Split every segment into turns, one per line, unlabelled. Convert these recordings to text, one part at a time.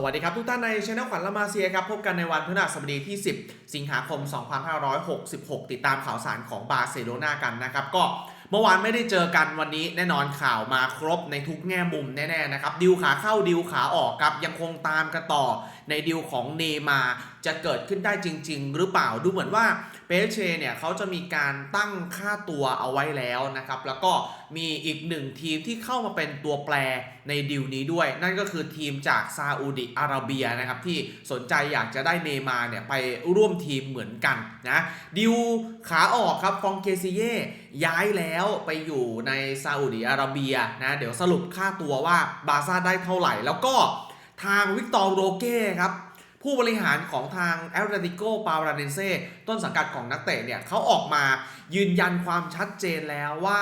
สวัสดีครับทุกท่านในช anel ขวัญละมาเซียครับ พบกันในวันพฤหัสบดีที่ 10 สิงหาคม 2566 ติดตามข่าวสารของบาร์เซโลนากันนะครับ ก็เมื่อวานไม่ได้เจอกันวันนี้แน่นอนข่าวมาครบในทุกแง่มุมแน่ๆนะครับ ดิวขาเข้าดิวขาออกครับ ยังคงตามกันต่อในดิวของเนมาจะเกิดขึ้นได้จริง ๆ หรือเปล่าดูเหมือนว่า เปเชเนี่ยเขาจะมีการตั้งค่าตัวเอาไว้แล้วนะครับ แล้วก็มีอีกหนึ่งทีมที่เข้ามาเป็นตัวแปรในดิวนี้ด้วย นั่นก็คือทีมจากซาอุดิอาระเบียนะครับที่สนใจอยากจะได้เนมาเนี่ยไปร่วมทีมเหมือนกันนะดิวขาออกครับฟองเกซิเย่ย้ายแล้วไปอยู่ในซาอุดิอาระเบียนะเดี๋ยวสรุปค่าตัวว่าบาซ่าได้เท่าไหร่ แล้วก็ทางวิกตอร์โรเก้ครับ ผู้บริหารของทางแอตเรติโกปาราเนเซต้นสังกัดของนักเตะเนี่ยเขาออกมายืนยันความชัดเจนแล้วว่า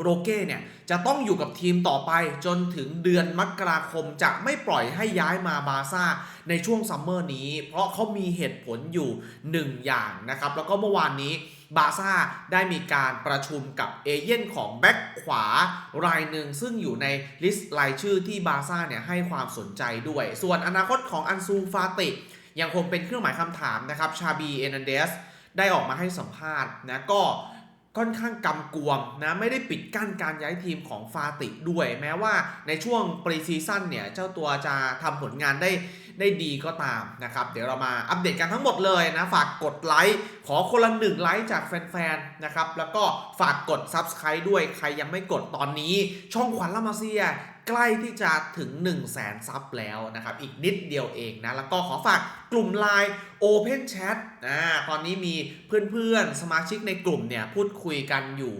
โรเก้เนี่ยจะต้องอยู่กับทีมต่อไปจนถึงเดือนมกราคมจะไม่ปล่อยให้ย้ายมาบาซ่าในช่วงซัมเมอร์นี้ เพราะเขามีเหตุผลอยู่ 1 อย่างนะครับ แล้วก็เมื่อวานนี้ บาซ่าได้มีการประชุมกับเอเย่นของแบ็กขวารายหนึ่งซึ่งอยู่ในลิสต์รายชื่อที่บาซ่าเนี่ยให้ความสนใจด้วย ส่วนอนาคตของอันซูฟาติ ยังคงเป็นเครื่องหมายคำถามนะครับชาบีเอนันเดสได้ออกมาให้สัมภาษณ์นะก็ค่อนข้างกำกวมนะไม่ได้ปิดกั้นการย้ายทีมของฟาติด้วย แม้ว่าในช่วงปรีซีซั่นเนี่ยเจ้าตัวจะทำผลงานได้ ได้ดีก็ตามนะครับ เดี๋ยวเรามาอัปเดตกันทั้งหมดเลยนะ ฝากกดไลค์ขอคนละหนึ่งไลค์จากแฟนๆนะครับ แล้วก็ฝากกด Subscribe ด้วยใครยังไม่กดตอนนี้ ช่องขวัญละมาเซียใกล้ที่จะถึง 1 0 0 0 0แสนซับแล้วนะครับ อีกนิดเดียวเองนะ แล้วก็ขอฝากกลุ่ม Line Open Chat อ่าตอนนี้มีเพื่อนๆ สมาชิกในกลุ่มเนี่ย พูดคุยกันอยู่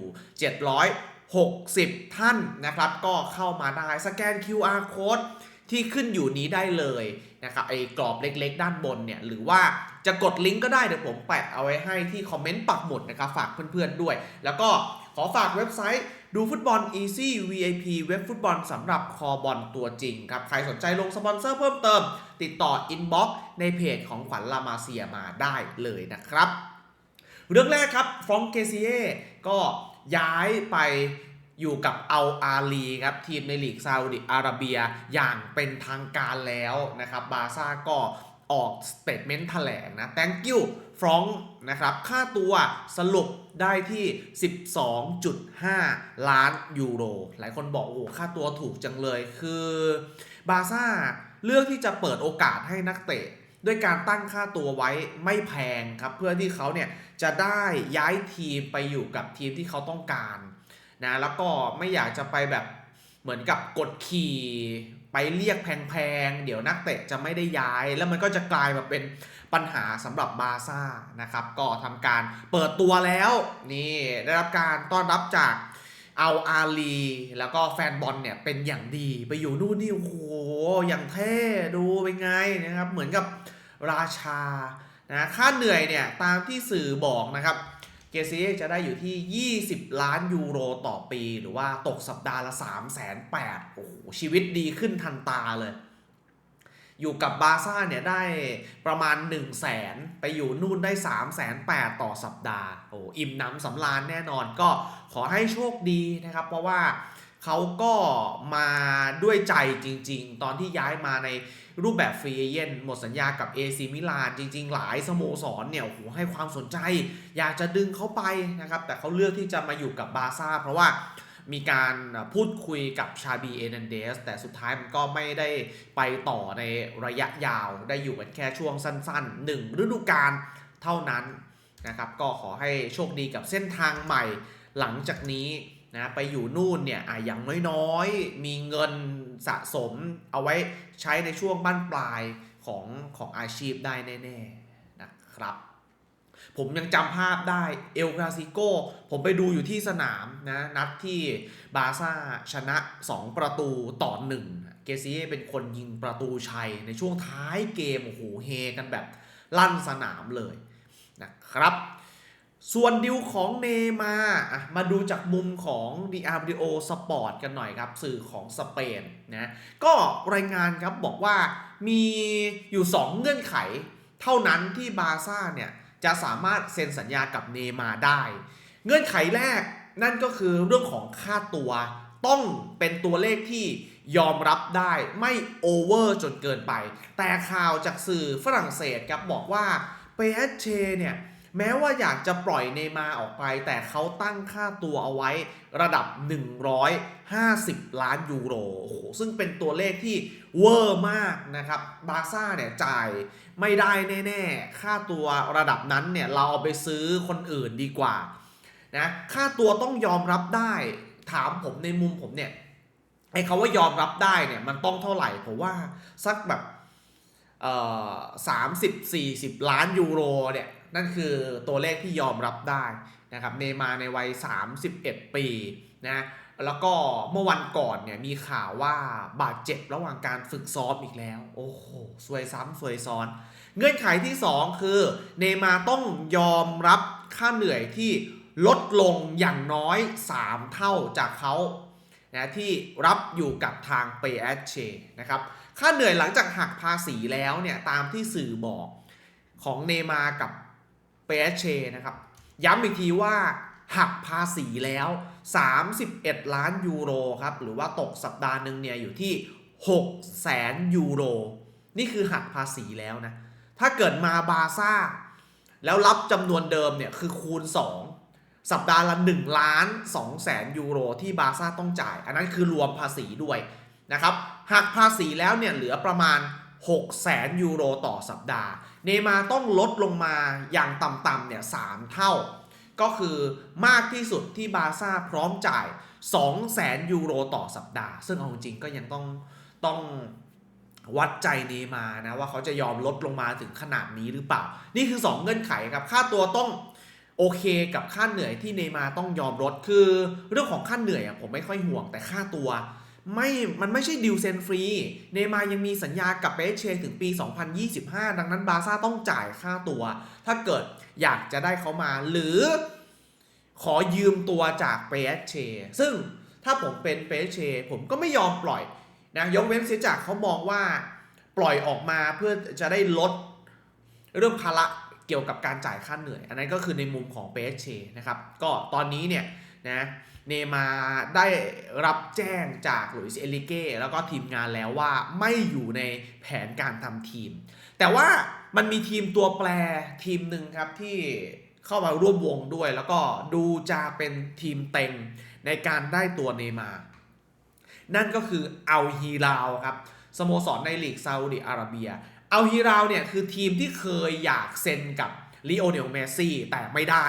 760 ท่านนะครับ ก็เข้ามาได้สแกน QR code ที่ขึ้นอยู่นี้ได้เลยนะครับไอ้กรอบเล็กๆ ด้านบนเนี่ยหรือว่าจะกดลิงก์ก็ได้เดี๋ยวผมแปะเอาไว้ให้ที่คอมเมนต์ปักหมุดนะครับฝากเพื่อนๆด้วย แล้วก็ขอฝากเว็บไซต์ดูฟุตบอล Easy VIP เว็บฟุตบอลสำหรับคอบอลตัวจริงครับ ใครสนใจลงสปอนเซอร์เพิ่มเติม ติดต่ออินบ็อกซ์ในเพจของขวัญลามาเซียมาได้เลยนะครับ เรื่องแรกครับฟรองเกซิเย่ก็ย้ายไป อยู่กับเอัลอาลีครับทีมในลีกซาอุดิอาระเบียอย่างเป็นทางการแล้วนะครับบาซ่าก็ออกสเตทเมนต์แถลงนะ thank you ฟรองนะครับค่าตัวสรุปได้ที่ 12.5 ล้านยูโร หลายคนบอกโอ้ค่าตัวถูกจังเลย คือบาซ่าเลือกที่จะเปิดโอกาสให้นักเตะ ด้วยการตั้งค่าตัวไว้ไม่แพงครับ เพื่อที่เขาเนี่ยจะได้ย้ายทีมไปอยู่กับทีมที่เขาต้องการ นะแล้วก็ไม่อยากจะไปแบบเหมือนกับกดขี่ไปเรียกแพงๆ เดี๋ยวนักเตะจะไม่ได้ย้าย แล้วมันก็จะกลายมาเป็นปัญหาสำหรับบาซ่านะครับ ก็ทำการเปิดตัวแล้วนี่ได้รับการต้อนรับจากเอาอาลี แล้วก็แฟนบอลเนี่ยเป็นอย่างดีไปอยู่นู่นนี่โอ้โหอย่างเท่ดูเป็นไงนะครับ เหมือนกับราชานะค่าเหนื่อยเนี่ยตามที่สื่อบอกนะครับ เกซีจะได้อยู่ที่ 20 ล้านยูโรต่อปี หรือว่าตกสัปดาห์ละ 3 8 0 0 0โอ้โห ชีวิตดีขึ้นทันตาเลย อยู่กับบาซ่าเนี่ยได้ประมาณ 1 0 0 0 0แสนไปอยู่นู่นได้ 3 8 0 0 0 ต่อสัปดาห์ โอ้อิ่มน้ำสำราญแน่นอนก็ขอให้โชคดีนะครับ เพราะว่า เขาก็มาด้วยใจจริง ๆ ตอนที่ย้ายมาในรูปแบบฟรีเอเย่นหมดสัญญากับ AC มิลานจริง ๆ หลายสโมสรเนี่ยโหให้ความสนใจ อยากจะดึงเขาไปนะครับ แต่เขาเลือกที่จะมาอยู่กับบาร์ซ่าเพราะว่ามีการพูดคุยกับชาบีเอเนนเดสแต่สุดท้ายมันก็ไม่ได้ไปต่อในระยะยาวได้อยู่กันแค่ช่วงสั้นๆ 1 ฤดูกาลเท่านั้นนะครับ ก็ขอให้โชคดีกับเส้นทางใหม่หลังจากนี้ นะไปอยู่นู่นเนี่ยออย่างน้อยๆ มีเงินสะสมเอาไว้ใช้ในช่วงบั้นปลายของของอาชีพได้แน่ๆนะครับ ผมยังจำภาพได้เอลคลาซิโกผมไปดูอยู่ที่สนามนะนัดที่บาร์ซ่าชนะ 2 ประตูต่อหนึ่งเกซีเเป็นคนยิงประตูชัยในช่วงท้ายเกมโอ้โหเฮกันแบบลั่นสนามเลยนะครับ ส่วนดิวของเนมาอะมาดูจากมุมของ d r v o Sport กันหน่อยครับ สื่อของสเปนนะก็รายงานครับบอกว่ามีอยู่ 2 เงื่อนไข เท่านั้นที่บาซ่าเนี่ยจะสามารถเซ็นสัญญากับเนมาได้ เงื่อนไขแรกนั่นก็คือเรื่องของค่าตัวต้องเป็นตัวเลขที่ยอมรับได้ไม่โอเวอร์จนเกินไป แต่ข่าวจากสื่อฝรั่งเศสครับบอกว่า PSG เนี่ย แม้ว่าอยากจะปล่อยเนมาร์ออกไป แต่เขาตั้งค่าตัวเอาไว้ระดับ 150 ล้านยูโรโอ้โหซึ่งเป็นตัวเลขที่เวอร์มากนะครับบาร์ซ่าเนี่ยจ่ายไม่ได้แน่ๆ ค่าตัวระดับนั้นเนี่ยเราเอาไปซื้อคนอื่นดีกว่านะค่าตัวต้องยอมรับได้ ถามผมในมุมผมเนี่ยไอ้คาว่ายอมรับได้เนี่ยมันต้องเท่าไหร่ผมว่าสักแบบสามสิบสี่สิบล้านยูโรเนี่ย นั่นคือตัวเลขที่ยอมรับได้นะครับเนมาร์ในวัย 31 ปีนะแล้วก็เมื่อวันก่อนเนี่ยมีข่าวว่าบาดเจ็บระหว่างการฝึกซ้อมอีกแล้ว โอ้โห สวยซ้ำสวยซ้อน เงื่อนไขที่ 2 คือเนมาร์ต้องยอมรับค่าเหนื่อยที่ลดลงอย่างน้อย 3 เท่าจากเขานะที่รับอยู่กับทางเปแอชเชนะครับ ค่าเหนื่อยหลังจากหักภาษีแล้วเนี่ยตามที่สื่อบอกของเนมาร์กับ เปแอชเชนะครับ ย้ำอีกทีว่าหักภาษีแล้ว 31 ล้านยูโรครับ หรือว่าตกสัปดาห์หนึ่งเนี่ยอยู่ที่ 6 แสนยูโร นี่คือหักภาษีแล้วนะ ถ้าเกิดมาบาร์ซ่า แล้วรับจำนวนเดิมเนี่ยคือคูณ 2 สัปดาห์ละ 1 ล้าน 2 แสนยูโร ที่บาร์ซ่าต้องจ่าย อันนั้นคือรวมภาษีด้วยนะครับ หักภาษีแล้วเนี่ยเหลือประมาณ 6แสนยูโรต่อสัปดาห์ เนมาต้องลดลงมาอย่างต่ำๆเนี่ย3เท่า ก็คือมากที่สุดที่บาซ่าพร้อมจ่าย 2 แสนยูโรต่อสัปดาห์ ซึ่งเอาจริงก็ยังต้องต้องวัดใจเนมานะว่าเขาจะยอมลดลงมาถึงขนาดนี้หรือเปล่า นี่คือ 2 เงื่อนไขครับ ค่าตัวต้องโอเคกับค่าเหนื่อยที่เนมาต้องยอมลดคือ เรื่องของค่าเหนื่อยผมไม่ค่อยห่วงแต่ค่าตัว ไม่มันไม่ใช่ดิวเซนฟรี เนย์มายังมีสัญญากับเปเชถึงปี 2025 ดังนั้นบาซ่าต้องจ่ายค่าตัว ถ้าเกิดอยากจะได้เขามา หรือขอยืมตัวจากเปเชซึ่งถ้าผมเป็นเปเชผมก็ไม่ยอมปล่อยนะยกเว้นเสียจากเขามองว่าปล่อยออกมาเพื่อจะได้ลดเรื่องภาระเกี่ยวกับการจ่ายค่าเหนื่อย อันนั้นก็คือในมุมของเปเชนะครับ ก็ตอนนี้เนี่ย นะเนมาได้รับแจ้งจากหลุยส์เอลิเก้แล้วก็ทีมงานแล้วว่าไม่อยู่ในแผนการทำทีม แต่ว่ามันมีทีมตัวแปรทีมหนึ่งครับที่เข้ามาร่วมวงด้วย แล้วก็ดูจะเป็นทีมเต็งในการได้ตัวเนมา นั่นก็คืออัลฮีราวครับสโมสรในลีกซาอุดิอาระเบียอัลฮีราวเนี่ยคือทีมที่เคยอยากเซ็นกับลีโอเนลเมสซี่แต่ไม่ได้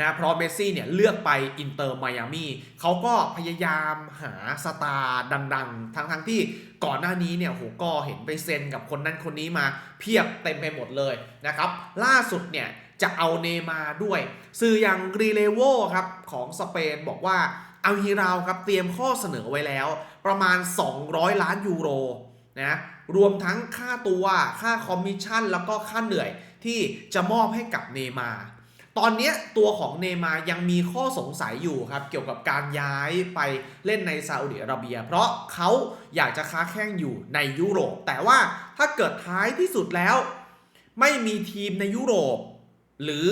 นะเพราะเมสซี่เนี่ยเลือกไปอินเตอร์ไมอามี่เขาก็พยายามหาสตาร์ดังๆ ทั้งๆที่ก่อนหน้านี้เนี่ยโหก็เห็นไปเซ็นกับคนนั้นคนนี้มาเพียบเต็มไปหมดเลยนะครับ ล่าสุดเนี่ยจะเอาเนมาด้วย สื่ออย่างรีเลโวครับของสเปนบอกว่าอัลฮิราวครับเตรียมข้อเสนอไว้แล้ว ประมาณ 200 ล้านยูโรนะรวมทั้งค่าตัวค่าคอมมิชชั่น แล้วก็ค่าเหนื่อยที่จะมอบให้กับเนมา ตอนนี้ตัวของเนมาร์ยังมีข้อสงสัยอยู่ครับ เกี่ยวกับการย้ายไปเล่นในซาอุดิอาระเบีย เพราะเขาอยากจะค้าแข่งอยู่ในยุโรป แต่ว่าถ้าเกิดท้ายที่สุดแล้ว ไม่มีทีมในยุโรป หรือ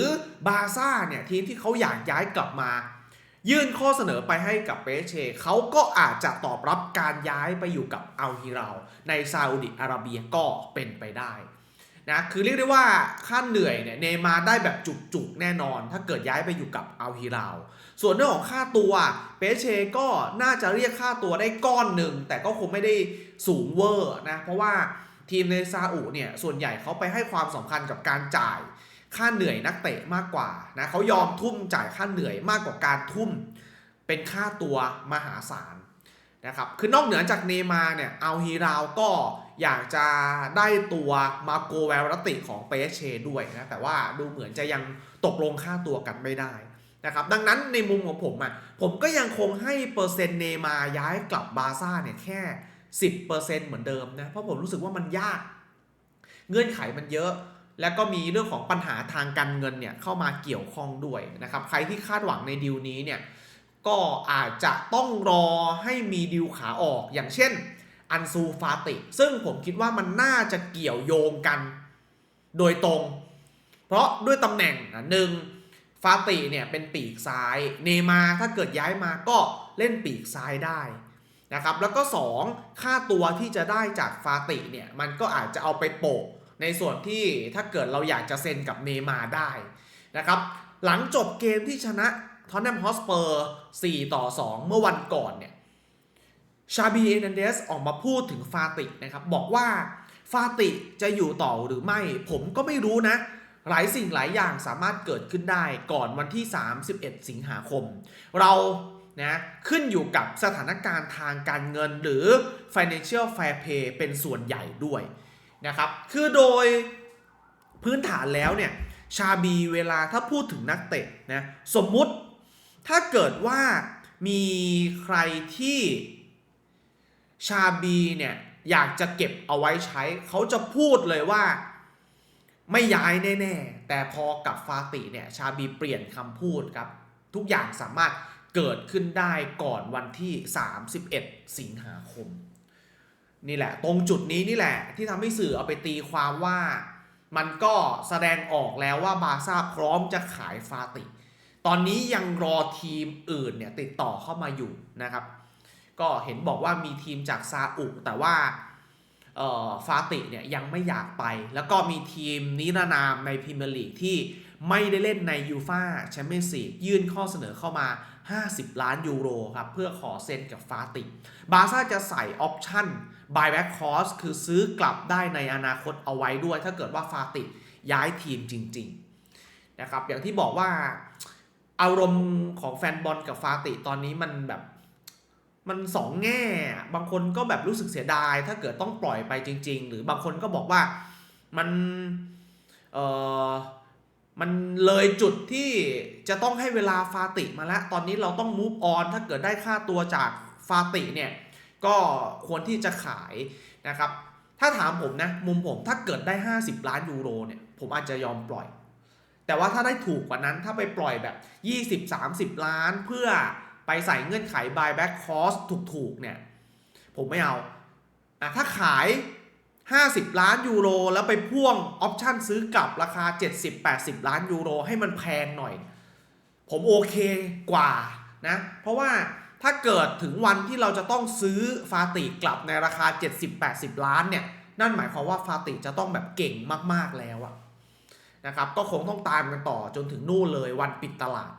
บาซ่าเนี่ยทีมที่เขาอยากย้ายกลับมา ยื่นข้อเสนอไปให้กับเปเชเขาก็อาจจะตอบรับการย้ายไปอยู่กับอัลฮิราในซาอุดิอาระเบียก็เป็นไปได้ นะคือเรียกได้ว่าค่าเหนื่อยเนี่ยเนย์มาได้แบบจุกๆแน่นอน ถ้าเกิดย้ายไปอยู่กับอัลฮิราวส่วนเรื่องของค่าตัวเปเชก็น่าจะเรียกค่าตัวได้ก้อนหนึ่ง แต่ก็คงไม่ได้สูงเวอร์นะ เพราะว่าทีมในซาอุเนี่ยส่วนใหญ่เขาไปให้ความสำคัญกับการจ่ายค่าเหนื่อยนักเตะมากกว่านะเขายอมทุ่มจ่ายค่าเหนื่อยมากกว่าการทุ่ม เป็นค่าตัวมหาศาลนะครับคือนอกเหนือจากเนย์มาเนี่ยอัลฮีราวก็ อยากจะได้ตัวมาโกแวลรติของเปเชด้วยนะ แต่ว่าดูเหมือนจะยังตกลงค่าตัวกันไม่ได้นะครับดังนั้นในมุมของผมอะผมก็ยังคงให้เปอร์เซ็นต์เนมาย้ายกลับบาซ่าเนี่ยแค่ 10%เหมือนเดิมนะเพราะผมรู้สึกว่ามันยาก เงื่อนไขมันเยอะ แล้วก็มีเรื่องของปัญหาทางการเงินเนี่ยเข้ามาเกี่ยวข้องด้วยนะครับใครที่คาดหวังในดีลนี้เนี่ยก็อาจจะต้องรอให้มีดิวขาออกอย่างเช่น อันซูฟาติ ซึ่งผมคิดว่ามันน่าจะเกี่ยวโยงกัน โดยตรง เพราะด้วยตำแหน่งหนึ่งฟาติเนี่ยเป็นปีกซ้าย เนมาถ้าเกิดย้ายมาก็เล่นปีกซ้ายได้นะครับแล้วก็ 2 ค่าตัวที่จะได้จากฟาติเนี่ยมันก็อาจจะเอาไปโปะในส่วนที่ถ้าเกิดเราอยากจะเซ็นกับเนมาได้นะครับหลังจบเกมที่ชนะทอนแนมฮอสเปอร์4ต่อ 2 เมื่อวันก่อนเนี่ย ชาบีเอเนเดสออกมาพูดถึงฟาตินะครับบอกว่าฟาติจะอยู่ต่อหรือไม่ ผมก็ไม่รู้นะ หลายสิ่งหลายอย่างสามารถเกิดขึ้นได้ก่อนวันที่ 31 สิงหาคม เรานะขึ้นอยู่กับสถานการณ์ทางการเงินหรือ financial fair play เป็นส่วนใหญ่ด้วยนะครับ คือโดยพื้นฐานแล้วเนี่ยชาบีเวลาถ้าพูดถึงนักเตะนะสมมุติถ้าเกิดว่ามีใครที่ ชาบีเนี่ยอยากจะเก็บเอาไว้ใช้ เขาจะพูดเลยว่าไม่ย้ายแน่ๆ แต่พอกับฟาติเนี่ยชาบีเปลี่ยนคำพูดครับ ทุกอย่างสามารถเกิดขึ้นได้ก่อนวันที่ 31 สิงหาคม นี่แหละ ตรงจุดนี้นี่แหละ ที่ทำให้สื่อเอาไปตีความว่า มันก็แสดงออกแล้วว่าบาซ่าพร้อมจะขายฟาติ ตอนนี้ยังรอทีมอื่นเนี่ยติดต่อเข้ามาอยู่นะครับ ก็เห็นบอกว่ามีทีมจากซาอุแต่ว่าฟาติเนี่ยยังไม่อยากไป แล้วก็มีทีมนิรนามในพรีเมียร์ลีกที่ไม่ได้เล่นในยูฟาแชมเปี้ยนส์ลีกยื่นข้อเสนอเข้ามา 50 ล้านยูโรครับ เพื่อขอเซ็นกับฟาติ บาซ่าจะใส่ออปชั่น buyback cost คือซื้อกลับได้ในอนาคตเอาไว้ด้วย ถ้าเกิดว่าฟาติย้ายทีมจริง ๆ นะครับ อย่างที่บอกว่าอารมณ์ของแฟนบอลกับฟาติตอนนี้มันแบบ มันสองแง่ บางคนก็แบบรู้สึกเสียดาย ถ้าเกิดต้องปล่อยไปจริง ๆ หรือบางคนก็บอกว่ามันเออมันเลยจุดที่จะต้องให้เวลาฟาติมาแล้ว ตอนนี้เราต้อง move on ถ้าเกิดได้ค่าตัวจากฟาติเนี่ย ก็ควรที่จะขายนะครับ ถ้าถามผมนะ มุมผมถ้าเกิดได้ 50 ล้านยูโรเนี่ย ผมอาจจะยอมปล่อย แต่ว่าถ้าได้ถูกกว่านั้นถ้าไปปล่อยแบบ 20-30 ล้านเพื่อ ไปใส่เงื่อนไข buyback cost ถูกๆ เนี่ย ผมไม่เอาอะถ้าขาย 50 ล้านยูโร แล้วไปพ่วงออปชันซื้อกลับราคา 70-80 ล้านยูโร ให้มันแพงหน่อย ผมโอเคกว่านะ เพราะว่าถ้าเกิดถึงวันที่เราจะต้องซื้อฟาติกลับในราคา 70-80 ล้านเนี่ย นั่นหมายความว่าฟาติจะต้องแบบเก่งมากๆแล้วอะนะครับ ก็คงต้องตามกันต่อจนถึงนู่นเลยวันปิดตลาด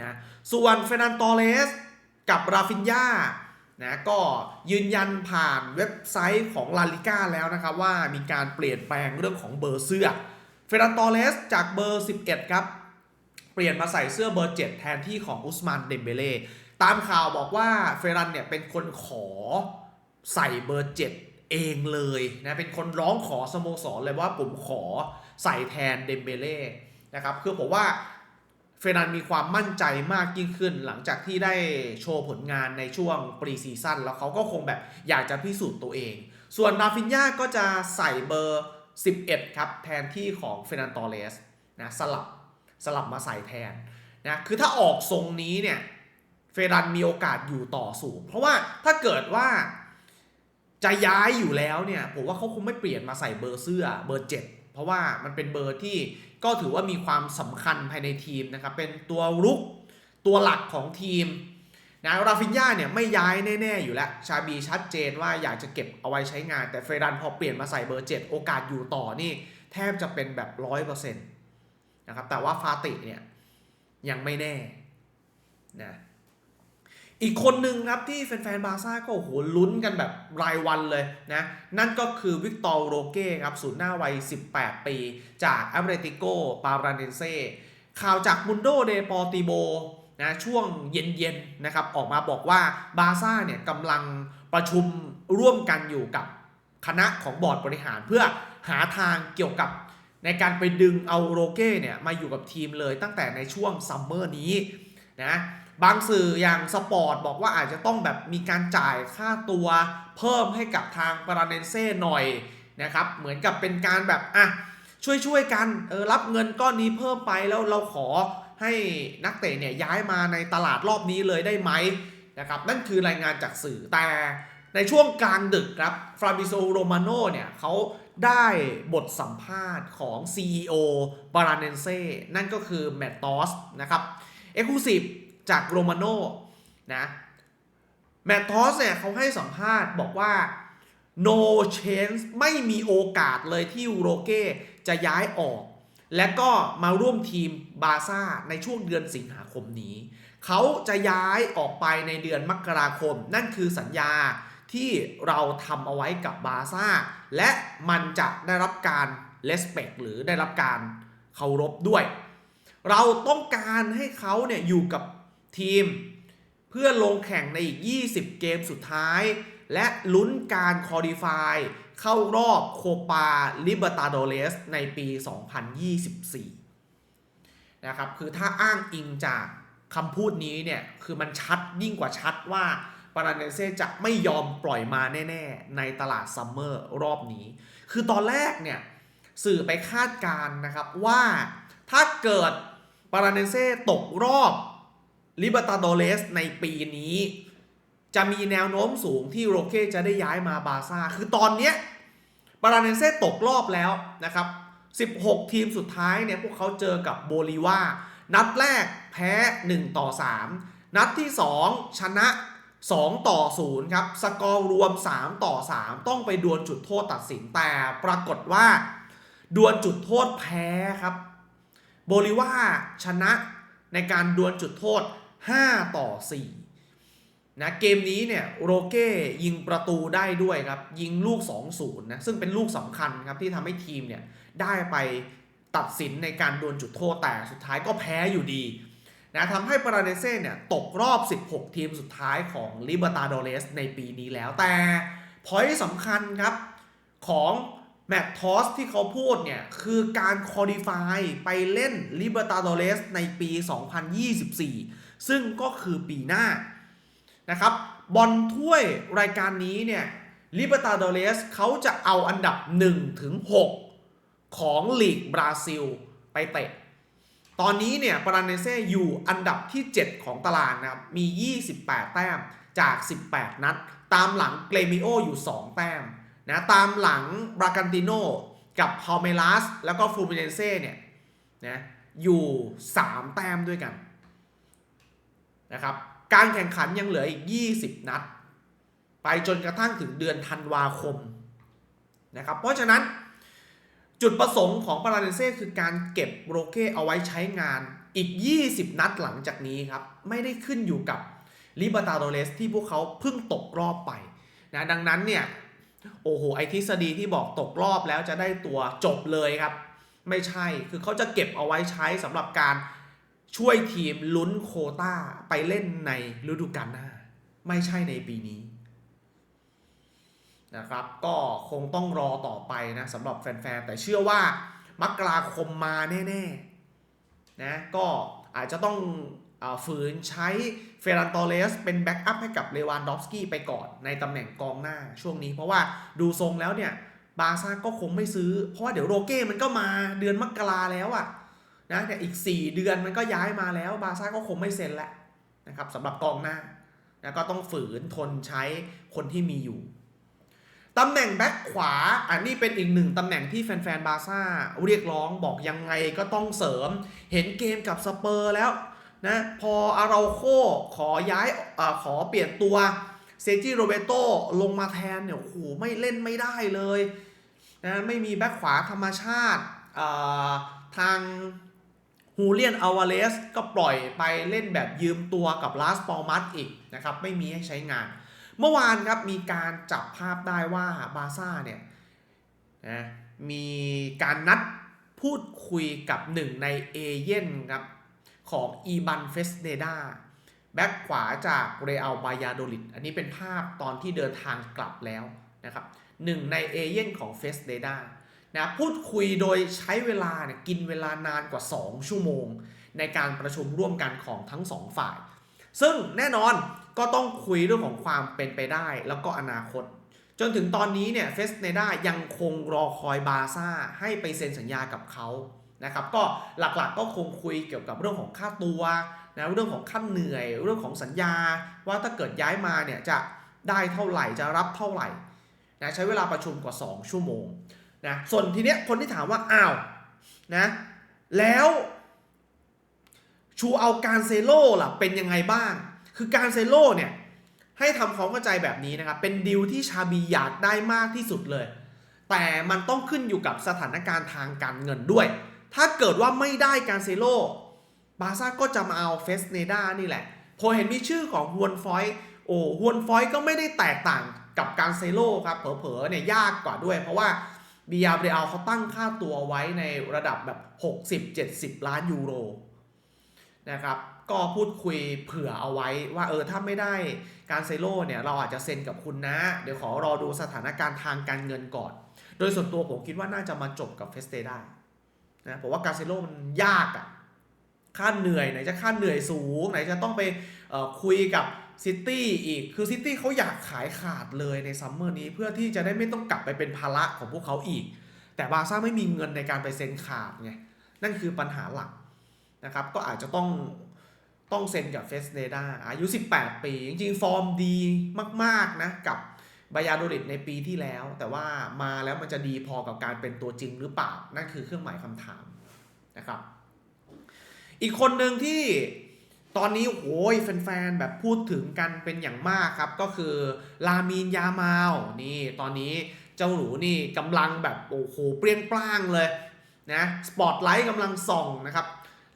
นะส่วนเฟรนันโตเลสกับราฟินยานะก็ยืนยันผ่านเว็บไซต์ของลาลิก้าแล้วนะครับว่ามีการเปลี่ยนแปลงเรื่องของเบอร์เสื้อเฟรนันโตเลสจากเบอร์ 11 ครับ เปลี่ยนมาใส่เสื้อเบอร์ 7 แทนที่ของอุสมานเดมเบเล่ตามข่าวบอกว่าเฟรันเนี่ยเป็นคนขอใส่เบอร์ 7 เองเลยนะเป็นคนร้องขอสโมสรเลยว่าผมขอใส่แทนเดมเบเล่นะครับคือผมว่า เฟรันมีความมั่นใจมากยิ่งขึ้น หลังจากที่ได้โชว์ผลงานในช่วงปรีซีซั่นแล้วเขาก็คงแบบอยากจะพิสูจน์ตัวเอง ส่วนราฟินยาก็จะใส่เบอร์ 11 ครับ แทนที่ของเฟรนันโตเลสนะสลับสลับมาใส่แทนนะคือถ้าออกทรงนี้เนี่ยเฟรันมีโอกาสอยู่ต่อสูง เพราะว่าถ้าเกิดว่าจะย้ายอยู่แล้วเนี่ยผมว่าเขาคงไม่เปลี่ยนมาใส่เบอร์เสื้อเบอร์ 7 เพราะว่ามันเป็นเบอร์ที่ ก็ถือว่ามีความสำคัญภายในทีมนะครับ เป็นตัวรุกตัวหลักของทีมนะราฟินยาเนี่ยไม่ย้ายแน่ๆอยู่แล้ว ชาบีชัดเจนว่าอยากจะเก็บเอาไว้ใช้งาน แต่เฟรันพอเปลี่ยนมาใส่เบอร์ 7 โอกาสอยู่ต่อนี่ แทบจะเป็นแบบร้อยเปอร์เซ็นต์นะครับแต่ว่าฟาติเนี่ยยังไม่แน่นะ อีกคนหนึ่งครับที่แฟนๆบาร์ซ่าก็โอ้โหลุ้นกันแบบรายวันเลยนะนั่นก็คือวิกตอร์โรเก้ครับศูนย์หน้าวัย 18 ปี จากอเมริติโกปาราเนเซ่ข่าวจากมุนโดเดปอติโบนะช่วงเย็นๆนะครับออกมาบอกว่าบาร์ซ่าเนี่ยกำลังประชุมร่วมกันอยู่กับคณะของบอร์ดบริหารเพื่อหาทางเกี่ยวกับในการไปดึงเอาโรเก้เนี่ยมาอยู่กับทีมเลยตั้งแต่ในช่วงซัมเมอร์นี้นะ บางสื่ออย่างสปอร์ตบอกว่าอาจจะต้องแบบมีการจ่ายค่าตัวเพิ่มให้กับทางปาราเนเซ่หน่อยนะครับ เหมือนกับเป็นการแบบอะช่วยช่วยๆกันเออรับเงินก้อนนี้เพิ่มไปแล้วเราขอให้นักเตะเนี่ยย้ายมาในตลาดรอบนี้เลยได้ไหมนะครับนั่นคือรายงานจากสื่อแต่ในช่วงกลางดึกครับฟราบิโซโรมาโนเนี่ยเขาได้บทสัมภาษณ์ของ CEO บาราเนเซ่นั่นก็คือแมตตอสนะครับเอ็กซ์คลูซีฟ จากโรมาโนนะแมตทอสเนี่ยเขาให้สัมภาษณ์บอกว่า no chance ไม่มีโอกาสเลยที่โรเก้จะย้ายออก และก็มาร่วมทีมบาซ่าในช่วงเดือนสิงหาคมนี้ เขาจะย้ายออกไปในเดือนมกราคม นั่นคือสัญญาที่เราทำเอาไว้กับบาซ่า และมันจะได้รับการ respect หรือได้รับการเคารพด้วย เราต้องการให้เขาเนี่ยอยู่กับ ทีม เพื่อลงแข่งในอีก 20 เกมสุดท้าย และลุ้นการคอดีฟายเข้ารอบโคปาลิเบตาโดเลสในปี 2024 นะครับ คือถ้าอ้างอิงจากคำพูดนี้เนี่ย คือมันชัดยิ่งกว่าชัดว่าปาราเนเซจะไม่ยอมปล่อยมาแน่ ๆ ในตลาดซัมเมอร์รอบนี้ คือตอนแรกเนี่ย สื่อไปคาดการณ์นะครับว่าถ้าเกิดปาราเนเซตกรอบ ลิเบตาโดเลสในปีนี้ จะมีแนวโน้มสูงที่โรเก้จะได้ย้ายมาบาซ่า คือตอนเนี้ยปาราเนเซ่ตกรอบแล้วนะครับ 16 ทีมสุดท้ายเนี่ยพวกเขาเจอกับโบลิวา นัดแรกแพ้ 1 ต่อ 3 นัดที่ 2 ชนะ 2 ต่อ 0 ครับ สกอร์รวม 3 ต่อ 3 ต้องไปดวลจุดโทษตัดสิน แต่ปรากฏว่า ดวลจุดโทษแพ้ครับ โบลิวาชนะในการดวลจุดโทษ 5 ต่อ 4 นะเกมนี้เนี่ยโรเก้ยิงประตูได้ด้วยครับ ยิงลูก 2-0 นะ ซึ่งเป็นลูกสำคัญครับที่ทำให้ทีมเนี่ยได้ไปตัดสินในการดวลจุดโทษแต่สุดท้ายก็แพ้อยู่ดีนะทำให้ปาราเนเซ่เนี่ยตกรอบ 16 ทีมสุดท้ายของลิเบตาโดเลสในปีนี้แล้วแต่พอยต์สำคัญครับของแมตทอสที่เขาพูดเนี่ยคือการคอ l ิฟายไปเล่นลิเบตาโดเลสในปี 2024 ซึ่งก็คือปีหน้านะครับบอลถ้วยรายการนี้เนี่ยลิเบตาโดเลสเขาจะเอาอันดับ1ถึง6ของลีกบราซิลไปเตะ ตอนนี้เนี่ยปารานเนเซ่อยู่อันดับที่ 7 ของตารางนะครับ มี 28 แต้มจาก 18 นัด ตามหลังเกรมิโออยู่ 2 แต้มนะตามหลังบรากันติโนกับพาเมลัสแล้วก็ฟูมิเนเซ่เนี่ยนะอยู่ 3 แต้มด้วยกัน นะครับการแข่งขันยังเหลืออีก 20 นัด ไปจนกระทั่งถึงเดือนธันวาคมนะครับเพราะฉะนั้นจุดประสงค์ของปาราเนเซ่คือการเก็บโรเก้เอาไว้ใช้งานอีก 20 นัดหลังจากนี้ครับ ไม่ได้ขึ้นอยู่กับลิบ r ตาโดเลสที่พวกเขาเพิ่งตกรอบไปนะดังนั้นเนี่ย โอ้โห ไอทฤษฎีที่บอกตกรอบแล้วจะได้ตัวจบเลยครับ ไม่ใช่คือเขาจะเก็บเอาไว้ใช้สำหรับการ ช่วยทีมลุ้นโคต้าไปเล่นในฤดูกาลหน้า ไม่ใช่ในปีนี้นะครับก็คงต้องรอต่อไปนะสำหรับแฟนๆ แต่เชื่อว่ามกราคมมาแน่ๆนะก็อาจจะต้องฝืนใช้เฟรันตอเลสเป็นแบ็กอัพให้กับเลวานดอฟสกี้ไปก่อนในตำแหน่งกองหน้าช่วงนี้ เพราะว่าดูทรงแล้วเนี่ยบาซ่าก็คงไม่ซื้อ เพราะว่าเดี๋ยวโรเก้มันก็มาเดือนมกราแล้วอะ นะเนี่อีก 4 เดือนมันก็ย้ายมาแล้วบาซ่าก็คงไม่เซ็นแล้วนะครับสำหรับกองหน้านะก็ต้องฝืนทนใช้คนที่มีอยู่ตำแหน่งแบ็คขวา อันนี้เป็นอีกหนึ่งตำแหน่งที่แฟนๆบาซ่าเรียกร้องบอกยังไงก็ต้องเสริม เห็นเกมกับสเปอร์แล้วนะพออาราโคขอย้ายอขอเปลี่ยนตัวเซจิโรเบโตลงมาแทนเนี่ยโอ้โหไม่เล่นไม่ได้เลยนะไม่มีแบ็คขวาธรรมชาติทาง ฮูเลียนอาวาเลสก็ปล่อยไปเล่นแบบยืมตัวกับลาสปอมัสอีกนะครับไม่มีให้ใช้งาน เมื่อวานครับมีการจับภาพได้ว่าบาซ่าเนี่ยนะมีการนัดพูดคุยกับหนึ่งในเอเย่นครับของอีบันเฟสเนดาแบ็คขวาจากเรอัลบายาโดลิดอันนี้เป็นภาพตอนที่เดินทางกลับแล้วนะครับหนึ่งในเอเย่นของเฟสเนดา นะพูดคุยโดยใช้เวลาเนี่ยกินเวลานานกว่า 2 ชั่วโมง ในการประชุมร่วมกันของทั้งสองฝ่าย ซึ่งแน่นอนก็ต้องคุยเรื่องของความเป็นไปได้แล้วก็อนาคต จนถึงตอนนี้เนี่ยเฟสเนดายังคงรอคอยบาซ่าให้ไปเซ็นสัญญากับเขานะครับก็หลักๆก็คงคุยเกี่ยวกับเรื่องของค่าตัวนะเรื่องของค่าเหนื่อย เรื่องของสัญญา ว่าถ้าเกิดย้ายมาเนี่ยจะได้เท่าไหร่จะรับเท่าไหร่นะใช้เวลาประชุมกว่า 2 ชั่วโมง นะส่วนทีเนี้ยคนที่ถามว่าอ้าวนะแล้วชูเอาการเซโล่ล่ะเป็นยังไงบ้าง คือการเซโลเนี่ยให้ทำความเข้าใจแบบนี้นะครับ เป็นดีลที่ชาบีอยากได้มากที่สุดเลย แต่มันต้องขึ้นอยู่กับสถานการณ์ทางการเงินด้วย ถ้าเกิดว่าไม่ได้การเซโลบาซ่าก็จะมาเอาเฟสเนดานี่แหละ พอเห็นมีชื่อของฮวนฟอยโอ้ฮวนฟอยก็ไม่ได้แตกต่างกับการเซโลครับ เผลอๆเนี่ยยากกว่าด้วย เพราะว่า บียาเบรเอาเขาตั้งค่าตัวไว้ในระดับแบบ 60-70 ล้านยูโรนะครับก็พูดคุยเผื่อเอาไว้ว่าเออถ้าไม่ได้การเซโลเนี่ยเราอาจจะเซ็นกับคุณนะ เดี๋ยวขอรอดูสถานการณ์ทางการเงินก่อน โดยส่วนตัวผมคิดว่าน่าจะมาจบกับเฟสเตได้นะผมว่าการเซโลมันยากอะค่าเหนื่อยไหนจะค่าเหนื่อยสูง ไหนจะต้องไปคุยกับ ซิตี้อีกคือซิตี้เขาอยากขายขาดเลยในซัมเมอร์นี้เพื่อที่จะได้ไม่ต้องกลับไปเป็นภาระของพวกเขาอีก แต่บาร์ซ่าไม่มีเงินในการไปเซ็นขาดไงนั่นคือปัญหาหลักนะครับก็อาจจะต้องต้องเซ็นกับเฟสเนดาอายุ 18 ปี จริงๆ ฟอร์มดีมากๆนะกับบายาโดริดในปีที่แล้ว แต่ว่ามาแล้วมันจะดีพอกับการเป็นตัวจริงหรือเปล่า นั่นคือเครื่องหมายคำถามนะครับ อีกคนหนึ่งที่ ตอนนี้โอ้ยแฟนๆแบบพูดถึงกันเป็นอย่างมากครับ ก็คือลามีนยามาวนี่ตอนนี้เจ้าหนูนี่กำลังแบบโอ้โหเปรี้ยงปร้างเลยนะสปอตไลท์กำลังส่องนะครับ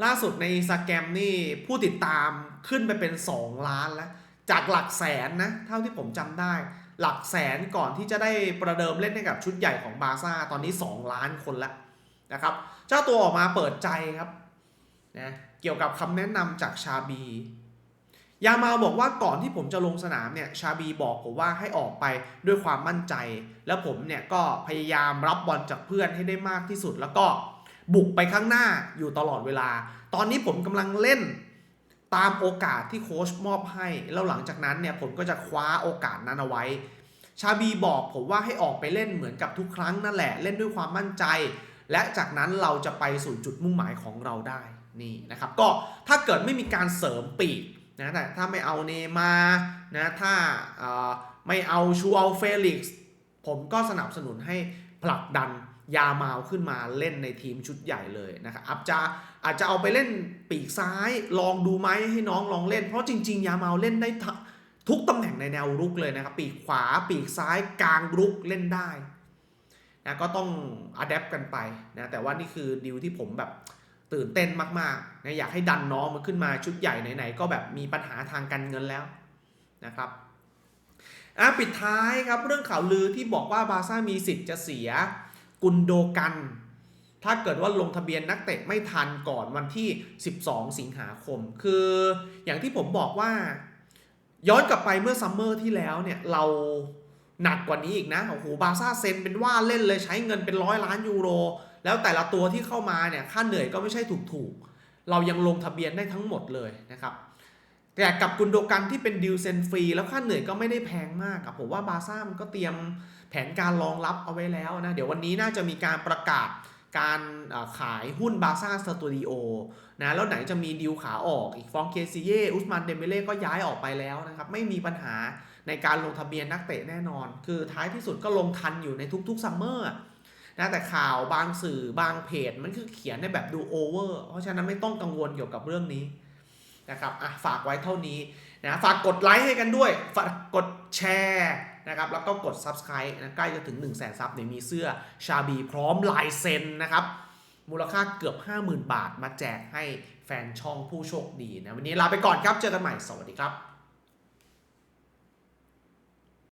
ล่าสุดในสแกมนี่ผู้ติดตามขึ้นไปเป็น 2 ล้านแล้ว จากหลักแสนนะ เท่าที่ผมจำได้ หลักแสนก่อนที่จะได้ประเดิมเล่นให้กับชุดใหญ่ของบาร์ซ่าตอนนี้ 2 ล้านคนแล้วนะครับ เจ้าตัวออกมาเปิดใจครับนะ กี่ยวกับคำแนะนำจากชาบี ยามาบอกว่าก่อนที่ผมจะลงสนามเนี่ยชาบีบอกผมว่าให้ออกไปด้วยความมั่นใจ แล้วผมเนี่ยก็พยายามรับบอลจากเพื่อนให้ได้มากที่สุด แล้วก็บุกไปข้างหน้าอยู่ตลอดเวลา ตอนนี้ผมกำลังเล่นตามโอกาสที่โค้ชมอบให้ แล้วหลังจากนั้นเนี่ยผมก็จะคว้าโอกาสนั้นเอาไว้ ชาบีบอกผมว่าให้ออกไปเล่นเหมือนกับทุกครั้งนั่นแหละเล่นด้วยความมั่นใจ และจากนั้นเราจะไปสู่จุดมุ่งหมายของเราได้ นี่นะครับก็ถ้าเกิดไม่มีการเสริมปีกนะแต่ถ้าไม่เอาเนมานะถ้าไม่เอาชูอัลเฟลิกซ์ผมก็สนับสนุนให้ผลักดันยาเมาขึ้นมาเล่นในทีมชุดใหญ่เลยนะครับอาจจะอาจจะเอาไปเล่นปีกซ้ายลองดูไหมให้น้องลองเล่น เพราะจริง ๆ ยาเมาเล่นได้ทะทุกตำแหน่งในแนวรุกเลยนะครับ ปีกขวาปีกซ้ายกลางรุกเล่นได้นะก็ต้องอัดแอปกันไปนะแต่ว่านี่คือดิวที่ผมแบบ ตื่นเต้นมากๆนะอยากให้ดันน้องมันขึ้นมาชุดใหญ่ไหนๆก็แบบมีปัญหาทางการเงินแล้วนะครับอะปิดท้ายครับเรื่องข่าวลือที่บอกว่าบาซ่ามีสิทธิ์จะเสียกุนโดกัน ถ้าเกิดว่าลงทะเบียนนักเตะไม่ทันก่อนวันที่ 12 สิงหาคม คืออย่างที่ผมบอกว่า ย้อนกลับไปเมื่อซัมเมอร์ที่แล้วเนี่ยเราหนักกว่านี้อีกนะโอ้โหบาซ่าเซ็นเป็นว่าเล่นเลยใช้เงินเป็นร้อยล้านยูโร แล้วแต่ละตัวที่เข้ามาเนี่ยค่าเหนื่อยก็ไม่ใช่ถูกๆ เรายังลงทะเบียนได้ทั้งหมดเลยนะครับแต่กับกุนโดกันที่เป็นดิวเซนฟรีแล้วค่าเหนื่อยก็ไม่ได้แพงมากอะผมว่าบาซ่ามันก็เตรียมแผนการรองรับเอาไว้แล้วนะ เดี๋ยววันนี้น่าจะมีการประกาศการขายหุ้นบาซ่าสตูดิโอนะแล้วไหนจะมีดิวขาออกอีกฟองเคซีเยอุสมันเดมเบเล่ก็ย้ายออกไปแล้วนะครับไม่มีปัญหาในการลงทะเบียนนักเตะแน่นอน คือท้ายที่สุดก็ลงทันอยู่ในทุกๆซัมเมอร์ นะแต่ข่าวบางสื่อบางเพจมันคือเขียนในแบบดูโอเวอร์เพราะฉะนั้นไม่ต้องกังวลเกี่ยวกับเรื่องนี้นะครับอะฝากไว้เท่านี้นะฝากกดไลค์ให้กันด้วย ฝากกดแชร์นะครับแล้วก็กด Subscribe นะใกล้จะถึง 1 0 0 0 0แสนซับเนี่ยมีเสื้อชาบีพร้อมลายเซ็นนะครับมูลค่าเกือบ 50,000 บาทมาแจกให้แฟนช่องผู้โชคดีนะวันนี้ลาไปก่อนครับเจอกันใหม่สวัสดีครับ